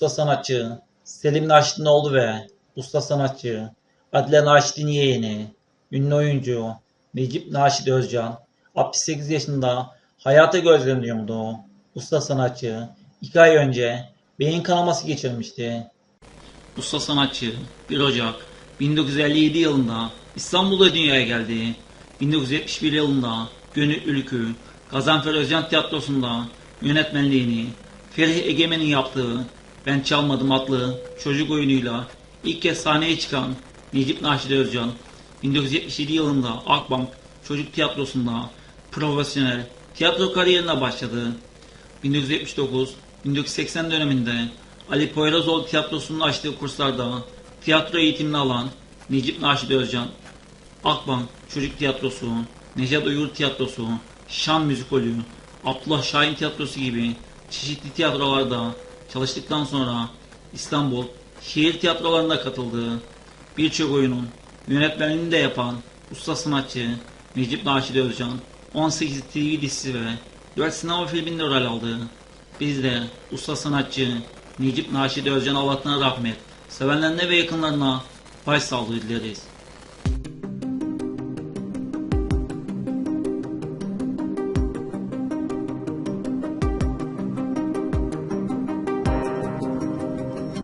usta sanatçı. Selim Naşitinoğlu ve usta sanatçı. Adile Naşit'in yeğeni, ünlü oyuncu. Necip Naşit Özcan. 68 yaşında. Hayata gözleniyordu. Usta sanatçı. 2 ay önce beyin kanaması geçirmişti. Usta sanatçı 1 Ocak 1957 yılında İstanbul'da dünyaya geldi. 1971 yılında Gönül Ülkü Gazanfer Özcan Tiyatrosu'nda yönetmenliğini Ferih Egemen'in yaptığı Ben Çalmadım adlı çocuk oyunuyla ilk kez sahneye çıkan Necip Naşit Özcan 1977 yılında Akbank Çocuk Tiyatrosu'nda profesyonel tiyatro kariyerine başladı. 1979-1980 döneminde Ali Poyrazoğlu Tiyatrosu'nun açtığı kurslarda tiyatro eğitimini alan Necip Naşit Özcan, Akbank Çocuk Tiyatrosu, Necat Uygur Tiyatrosu, Şan Müzikolü, Abdullah Şahin Tiyatrosu gibi çeşitli tiyatrolarda çalıştıktan sonra İstanbul şehir tiyatrolarına katıldı. Birçok oyunun yönetmenliğini de yapan usta sanatçı Necip Naşit Özcan 18 TV dizisi ve 4 sinema filminde rol aldı. Biz de usta sanatçı Necip Naşit Özcan Allah'tan rahmet, sevenlerine ve yakınlarına başsağlığı dileriz.